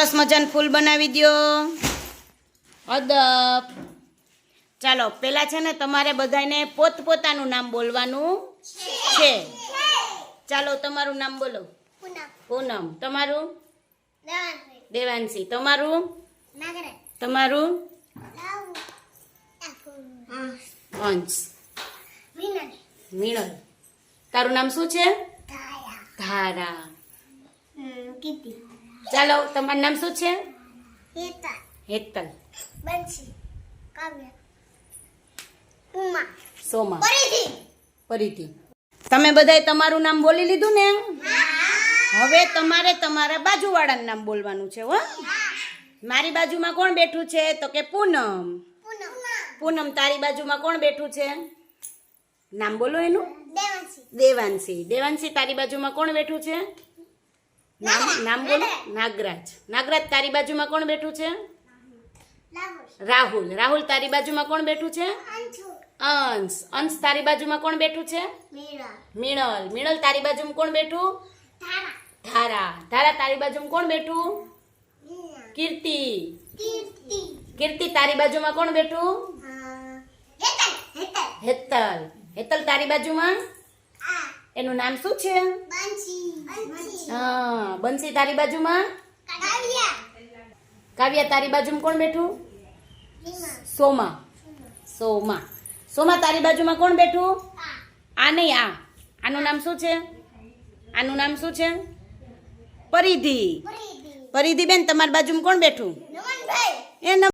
સરસ મજાનું ફૂલ બનાવી દ્યો. અદબ. ચાલો, પેલા છે ને તમારે બધાને પોતપોતાનું નામ બોલવાનું છે. ચાલો, તમારું નામ બોલો. પૂનમ. તમારું? દેવાંશી. તમારું? તમારું? અંશ. મીણલ. તારું નામ શું છે? ધારા. ચાલો તમારું નામ શું છે? હેતલ. સોમા. પરિધિ તમે બધાએ તમારું નામ બોલી લીધું ને? હવે તમારે તમારા બાજુવાળાનું નામ બોલવાનું છે હો. મારી બાજુમાં કોણ બેઠું છે? તો કે પૂનમ. પૂનમ. તારી બાજુમાં કોણ બેઠું છે? નામ બોલો એનું. દેવાંશી. દેવાંશી તારી બાજુમાં કોણ બેઠું છે? નામ નામ બોલો. નાગરાજ. નાગરાજ તારી બાજુમાં કોણ બેઠું છે? રાહુલ. રાહુલ તારી બાજુમાં કોણ બેઠું છે? અંશ. અંશ. તારી બાજુમાં કોણ બેઠું છે? મીણલ મીણલ તારી બાજુમાં કોણ બેઠું? ધારા. ધારા. તારી બાજુમાં કોણ બેઠું? કીર્તિ. કીર્તિ. તારી બાજુમાં કોણ બેઠું? હેતલ. હેતલ તારી બાજુમાં? એનું નામ શું છે? હા બંસી તારી બાજુમાં? કાવ્યા. તારી બાજુમાં કોણ બેઠું? સોમા. સોમા. સોમા. તારી બાજુમાં કોણ બેઠું? આ. નહીં આ. આનું નામ શું છે? આનું નામ શું છે? પરિધિ. પરિધિ. બેન તમારી બાજુમાં કોણ બેઠું? એ